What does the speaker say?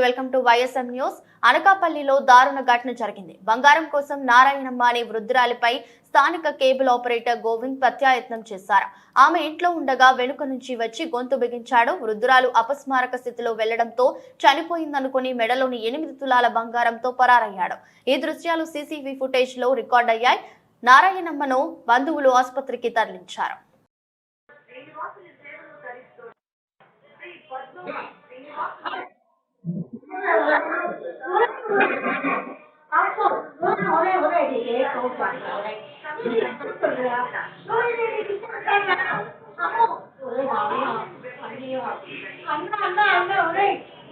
YSM news. అనకాపల్లిలో దారుణ ఘటన జరిగింది. బంగారం కోసం నారాయణమ్మ అనే వృద్ధురాలిపై స్థానిక కేబుల్ ఆపరేటర్ గోవింద్ ప్రత్యాయత్నం చేశారు. ఆమె ఇంట్లో ఉండగా వెనుక నుంచి వచ్చి గొంతు బిగించాడు. వృద్ధురాలు అపస్మారక స్థితిలో వెళ్ళడంతో చనిపోయిందనుకుని మెడలోని ఎనిమిది తులాల బంగారంతో పరారయ్యాడు. ఈ దృశ్యాలు సీసీవీ ఫుటేజ్లో రికార్డ్ అయ్యాయి. నారాయణమ్మను బంధువులు ఆసుపత్రికి తరలించారు. 好，我我好？我呢？自己一个人呢？不是？好，好，好，好，好，好，好，好，